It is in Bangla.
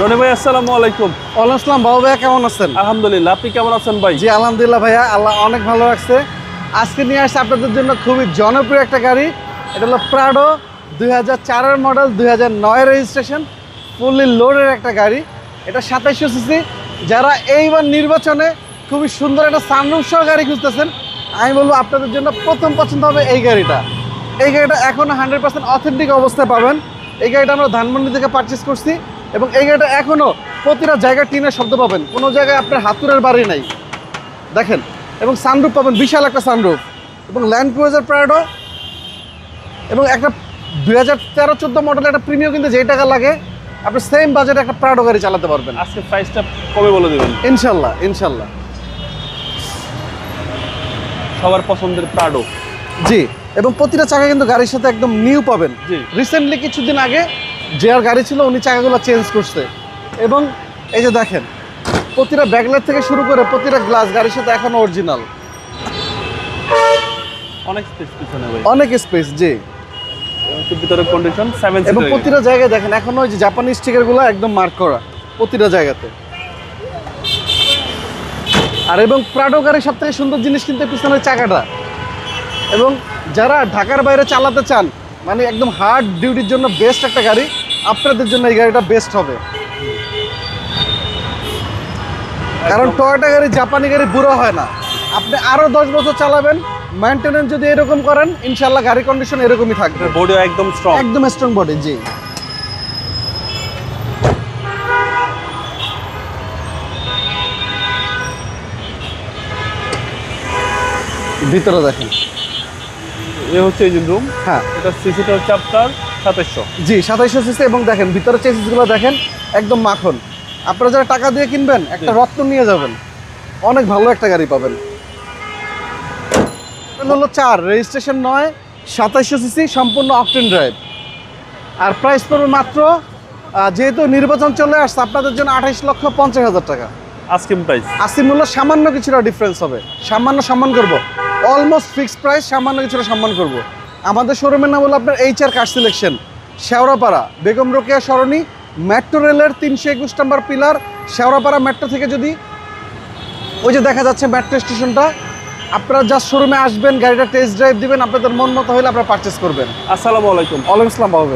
রনি ভাই আসসালামু আলাইকুম। ওয়ালাইকুম আসসালাম বাবু ভাইয়া কেমন আছেন? আলহামদুলিল্লাহ আপনি কেমন আছেন ভাই? জি আলহামদুলিল্লাহ ভাইয়া আল্লাহ অনেক ভালো রাখছে। আজকে নিয়ে আসছে আপনাদের জন্য খুবই জনপ্রিয় একটা গাড়ি। এটা হলো প্রাডো দুই হাজার চারের মডেল দুই হাজার নয় রেজিস্ট্রেশন ফুললি লোডের একটা গাড়ি। এটা সাতাইশশো সিসি যারা এইবার নির্বাচনে খুবই সুন্দর একটা সানরুফ সহ গাড়ি খুঁজতেছেন আমি বলব আপনাদের জন্য প্রথম পছন্দ হবে এই গাড়িটা। এই গাড়িটা এখনও হান্ড্রেড পার্সেন্ট অথেন্টিক অবস্থায় পাবেন। এই গাড়িটা আমরা ধানমন্ডি থেকে পারচেস করছি এবং এই গাড়িটা এখনও প্রতিটা জায়গায় টিনের শব্দ পাবেন। কোনো জায়গায় আপনার হাতুরের বাড়ি নাই। দেখেন এবং সানরুফ পাবেন বিশাল একটা সানরুফ এবং ল্যান্ড ক্রুজার প্রায়ডো এবং একটা দুই হাজার তেরো চোদ্দ মডেলের একটা প্রিমিয়াম কিন্তু যেই টাকা লাগে আপনি সেম বাজেটে একটা প্রাডো গাড়ি চালাতে পারবেন। আজকে প্রাইসটা কবে বলে দেবেন? ইনশাল্লাহ ইনশাল্লাহ। সবার পছন্দের প্রাডো জি। এবং প্রতিটা চাকা কিন্তু গাড়ির সাথে একদম নিউ পাবেন। রিসেন্টলি কিছুদিন আগে যে আর গাড়ি ছিল উনি চাকাগুলো চেঞ্জ করছে। এবং এই যে দেখেন প্রতিটা ব্যাকলাইট থেকে শুরু করে প্রতিটা গ্লাস গাড়ির সাথে এখন অরিজিনাল অনেক স্পেস অনেক স্পেস জি। ভিতরে কন্ডিশন এবং প্রতিটা জায়গায় দেখেন এখন ওই যে জাপানি স্টিকারগুলো একদম মার্ক করা প্রতিটা জায়গাতে। আর এবং প্রাডো গাড়ির সব থেকে সুন্দর জিনিস কিন্তু পিছনের চাকাটা। এবং যারা ঢাকার বাইরে চালাতে চান মানে একদম হার্ড ডিউটির জন্য বেস্ট একটা গাড়ি আপনাদের জন্য এই গাড়িটা বেস্ট হবে। কারণ টয়োটা গাড়ি জাপানি গাড়ি বুড়ো হয় না। আপনি আরও দশ বছর চালাবেন মেনটেনেন্স যদি এরকম করেন ইনশাল্লাহ গাড়ি কন্ডিশন এরকমই থাকবে। বডিও একদম স্ট্রং একদম স্ট্রং বডি জি। ভিতরে দেখেন। এ হচ্ছে এই যে রুম হ্যাঁ। এটা সিসিটা হচ্ছে আপনার সাতাশশো জি সাতাইশশো সিসি এবং দেখেন ভিতরে চেসিসগুলো দেখেন একদম মাখন। আপনারা যারা টাকা দিয়ে কিনবেন একটা। রত্ন নিয়ে যাবেন। অনেক ভালো একটা গাড়ি পাবেন। হলো চার রেজিস্ট্রেশন নয় সাতাইশশো সিসি সম্পূর্ণ অকটেন ড্রাইভ। আর প্রাইস পড়বে মাত্র যেহেতু নির্বাচন চলে আসছে আপনাদের জন্য আঠাইশ লক্ষ পঞ্চাশ হাজার টাকা। আজকে প্রাইস আশি মূল্য সামান্য কিছুটা ডিফারেন্স হবে। সামান্য সম্মান করব। অলমোস্ট ফিক্সড প্রাইস সামান্য কিছুটা সম্মান করব। আমাদের শোরুমের নাম হলো আপনার H R car selection Shewrapara Begum Rokeya Sarani metro রেলের তিনশো একুশ নম্বর পিলার শেওড়াপাড়া মেট্রো থেকে যদি ওই যে দেখা যাচ্ছে মেট্রো স্টেশনটা আপনারা জাস্ট শোরুমে আসবেন গাড়িটা টেস্ট ড্রাইভ দিবেন আপনাদের মন মতো হলে আপনারা পারচেস করবেন। আসসালামু আলাইকুম। ওয়ালাইকুম আসসালাম বাবু